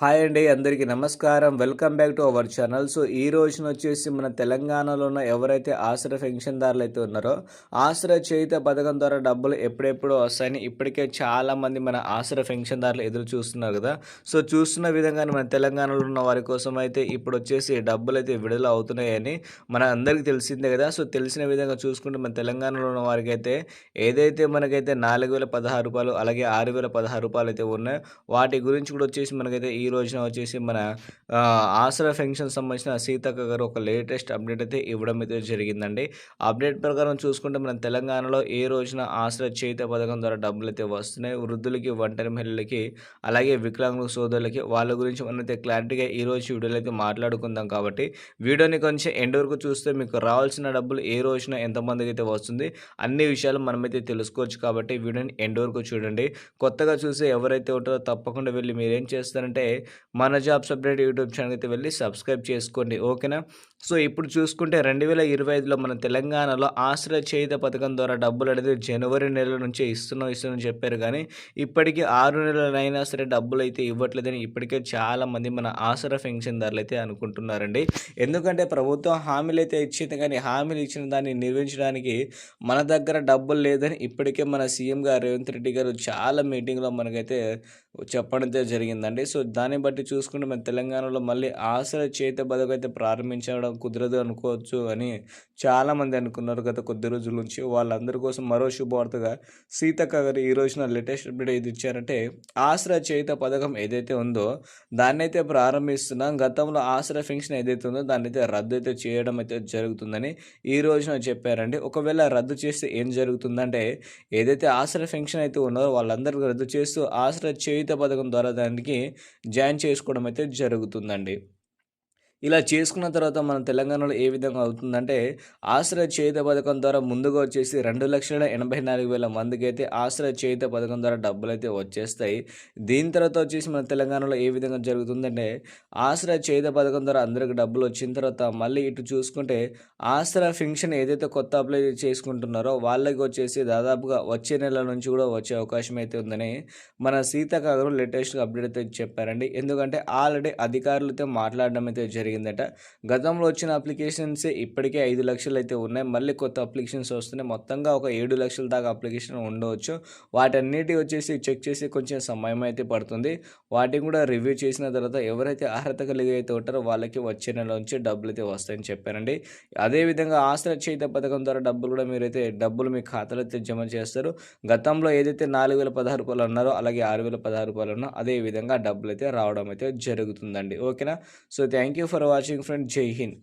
Hi అండి అందరికీ నమస్కారం. Welcome back to our channel. So ఈ రోజున వచ్చేసి మన తెలంగాణలో ఉన్న ఎవరైతే ఆశ్రయ పెన్షన్దారులు అయితే ఉన్నారో ఆశ్రయ చేయుత పథకం ద్వారా డబ్బులు ఎప్పుడెప్పుడు వస్తాయని ఇప్పటికే చాలామంది మన ఆశ్రయ పెన్షన్దారులు ఎదురు చూస్తున్నారు కదా. సో చూస్తున్న విధంగానే మన తెలంగాణలో ఉన్న వారి కోసం అయితే ఇప్పుడు వచ్చేసి డబ్బులు అయితే విడుదల అవుతున్నాయని మన అందరికీ తెలిసిందే కదా. సో తెలిసిన విధంగా చూసుకుంటే మన తెలంగాణలో ఉన్న వారికి అయితే ఏదైతే మనకైతే నాలుగు వేల పదహారు రూపాయలు అలాగే ఆరు వేల పదహారు రూపాయలు అయితే ఉన్నాయో వాటి గురించి కూడా వచ్చేసి మనకైతే ఈ ఈ రోజున వచ్చేసి మన ఆసరా ఫెన్షన్ సంబంధించిన సీతక్క గారు ఒక లేటెస్ట్ అప్డేట్ అయితే ఇవ్వడం అయితే జరిగిందండి. అప్డేట్ ప్రకారం చూసుకుంటే మన తెలంగాణలో ఏ రోజున ఆసరా చేత పథకం ద్వారా డబ్బులు అయితే వస్తున్నాయి? వృద్ధులకి ఒంటరి మహిళలకి అలాగే వికలాంగుల సోదరులకి వాళ్ళ గురించి మనమైతే క్లారిటీగా ఈ రోజు వీడియోలో అయితే మాట్లాడుకుందాం కాబట్టి వీడియోని కొంచెం ఎండ్ వరకు చూస్తే మీకు రావాల్సిన డబ్బులు ఏ రోజున ఎంతమందికి అయితే వస్తుంది? అన్ని విషయాలు మనమైతే తెలుసుకోవచ్చు కాబట్టి వీడియోని ఎండ్ వరకు చూడండి. కొత్తగా చూసి ఎవరైతే ఉంటారో తప్పకుండా వెళ్ళి మీరేం చేస్తారంటే మన జాబ్స్ అప్డేట్ యూట్యూబ్ ఛానల్ అయితే వెళ్ళి సబ్స్క్రైబ్ చేసుకోండి. ఓకేనా సో ఇప్పుడు చూసుకుంటే రెండు వేల ఇరవై ఐదులో మన తెలంగాణలో ఆశ్రయ చేయుత పథకం ద్వారా డబ్బులు అనేది జనవరి నెల నుంచే ఇస్తున్నాం ఇస్తున్నాం చెప్పారు కానీ ఇప్పటికీ ఆరు నెలలైనా సరే డబ్బులు అయితే ఇవ్వట్లేదని ఇప్పటికే చాలామంది మన ఆసరా పెన్షన్దారులు అయితే అనుకుంటున్నారండి. ఎందుకంటే ప్రభుత్వం హామీలు అయితే ఇచ్చింది కానీ హామీలు ఇచ్చిన దాన్ని నిర్వహించడానికి మన దగ్గర డబ్బులు లేదని ఇప్పటికే మన సీఎం గారు రేవంత్ రెడ్డి గారు చాలా మీటింగ్లో మనకైతే చెప్పడం జరిగిందండి. సో దాని దాన్ని బట్టి చూసుకుంటే మన తెలంగాణలో మళ్ళీ ఆశల చేత బతుకు అయితే ప్రారంభించడం కుదరదు అనుకోవచ్చు అని చాలామంది అనుకున్నారు గత కొద్ది రోజుల నుంచి. వాళ్ళందరి కోసం మరో శుభవార్తగా సీతక్క గారు ఈ రోజున లేటెస్ట్ అప్డేట్ ఏది ఇచ్చారంటే ఆశ్రయ చేత పథకం ఏదైతే ఉందో దాన్ని అయితే ప్రారంభిస్తున్నాం. గతంలో ఆశ్రయ ఫెన్షన్ ఏదైతే ఉందో దాన్ని అయితే రద్దు అయితే చేయడం అయితే జరుగుతుందని ఈ రోజున చెప్పారండి. ఒకవేళ రద్దు చేస్తే ఏం జరుగుతుందంటే ఏదైతే ఆశ్రయ ఫెన్షన్ అయితే ఉన్నారో వాళ్ళందరికీ రద్దు చేస్తూ ఆశ్రయ చేయుత పథకం ద్వారా దానికి జాయిన్ చేసుకోవడం అయితే జరుగుతుందండి. ఇలా చేసుకున్న తర్వాత మన తెలంగాణలో ఏ విధంగా అవుతుందంటే ఆశ్రయ చేయుత పథకం ద్వారా ముందుగా వచ్చేసి రెండు లక్షల ఎనభై నాలుగు వేల మందికి అయితే ఆశ్రయ చేయుత పథకం ద్వారా డబ్బులు అయితే వచ్చేస్తాయి. దీని తర్వాత వచ్చేసి మన తెలంగాణలో ఏ విధంగా జరుగుతుందంటే ఆశ్రయ చేయుత పథకం ద్వారా అందరికి డబ్బులు వచ్చిన తర్వాత మళ్ళీ ఇటు చూసుకుంటే ఆశ్రయ ఫింక్షన్ ఏదైతే కొత్త అప్లై చేసుకుంటున్నారో వాళ్ళకి వచ్చేసి దాదాపుగా వచ్చే నెల నుంచి కూడా వచ్చే అవకాశం అయితే ఉందని మన సీతాకాగరు లేటెస్ట్గా అప్డేట్ అయితే చెప్పారండి. ఎందుకంటే ఆల్రెడీ అధికారులతో మాట్లాడడం అయితే జరిగింది. జరిగిందట. గతంలో వచ్చిన అప్లికేషన్స్ ఇప్పటికే ఐదు లక్షలు అయితే ఉన్నాయి. మళ్ళీ కొత్త అప్లికేషన్స్ వస్తున్నాయి. మొత్తంగా ఒక ఏడు లక్షల దాకా అప్లికేషన్ ఉండవచ్చు. వాటన్నిటి వచ్చేసి చెక్ చేసి కొంచెం సమయం అయితే పడుతుంది. వాటిని కూడా రివ్యూ చేసిన తర్వాత ఎవరైతే అర్హత కలిగి అయితే ఉంటారో వాళ్ళకి వచ్చే నెల నుంచి డబ్బులు అయితే వస్తాయని చెప్పారండి. అదేవిధంగా ఆస్తి చేత పథకం ద్వారా డబ్బులు కూడా మీరైతే డబ్బులు మీ ఖాతాలో అయితే జమ చేస్తారు. గతంలో ఏదైతే నాలుగు వేల పదహారు రూపాయలు ఉన్నారో అలాగే ఆరు వేల పదహారు రూపాయలు ఉన్నో అదే విధంగా డబ్బులు అయితే రావడం అయితే జరుగుతుందండి. ఓకేనా? So thank you for watching friend. Jai Hind.